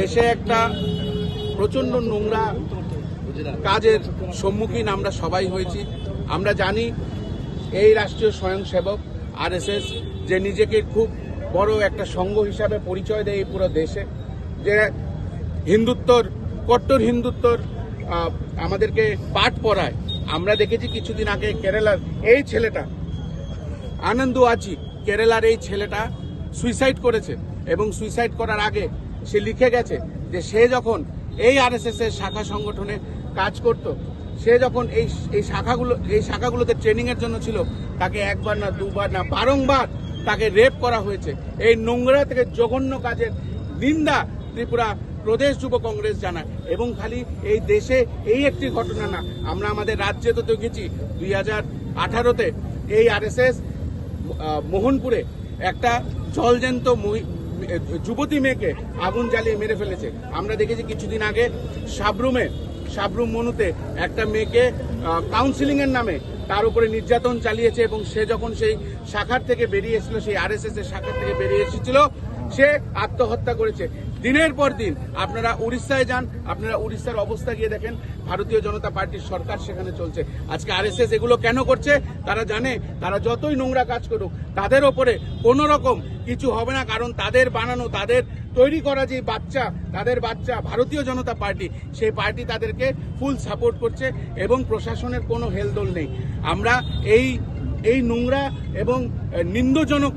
দেশে একটা প্রচণ্ড নোংরা কাজের সম্মুখীন আমরা সবাই হয়েছি। আমরা জানি এই রাষ্ট্রীয় স্বয়ংসেবক আরএসএস যে নিজেকে খুব বড় একটা সংঘ হিসাবে পরিচয় দেয় এই পুরো দেশে, যে হিন্দুত্বর, কট্টর হিন্দুত্বর আমাদেরকে পাঠ পড়ায়। আমরা দেখেছি কিছুদিন আগে কেরালার এই ছেলেটা, আনন্দ আছি কেরালার এই ছেলেটা সুইসাইড করেছে এবং সুইসাইড করার আগে সে লিখে গেছে যে সে যখন এই আরএসএস এর শাখা সংগঠনে কাজ করত সে যখন এই এই শাখাগুলো এই শাখাগুলোতে ট্রেনিং এর জন্য ছিল তাকে একবার না দুবার না বারংবার তাকে রেপ করা হয়েছে। এই নোংরা থেকে জঘন্য কাজের নিন্দা ত্রিপুরা প্রদেশ যুব কংগ্রেস জানায়। এবং খালি এই দেশে এই একটি ঘটনা না আমরা আমাদের রাজ্যে তো দেখেছি দুই হাজার আঠারোতে এই আরএসএস আহ, মোহনপুরে একটা জলজ্যান্ত মহি- যুবতী মেয়েকে আগুন জ্বালিয়ে মেরে ফেলেছে। আমরা দেখেছি কিছুদিন আগে সাবরুমে, সাবরুম মনুতে একটা মেয়েকে কাউন্সিলিং এর নামে তার উপরে নির্যাতন চালিয়েছে এবং সে যখন সেই শাখার থেকে বেরিয়ে এসেছিল, সেই এস এর শাখার থেকে বেরিয়ে এসেছিল, সে আত্মহত্যা করেছে। দিনের পর দিন আপনারা উড়িষ্যায় যান, আপনারা উড়িষ্যার অবস্থা গিয়ে দেখেন, ভারতীয় জনতা পার্টির সরকার সেখানে চলছে। আজকে আরএসএস এগুলো কেন করছে? তারা জানে, তারা যতই নোংরা কাজ করুক, তাদের ওপরে কোনো রকম কিছু হবে না, কারণ তাদের বানানো, তাদের তৈরি করা যে বাচ্চা, তাদের বাচ্চা ভারতীয় জনতা পার্টি, সেই পার্টি তাদেরকে ফুল সাপোর্ট করছে এবং প্রশাসনের কোনো হেলদোল নেই। আমরা এই এই নোংরা এবং নিন্দজনক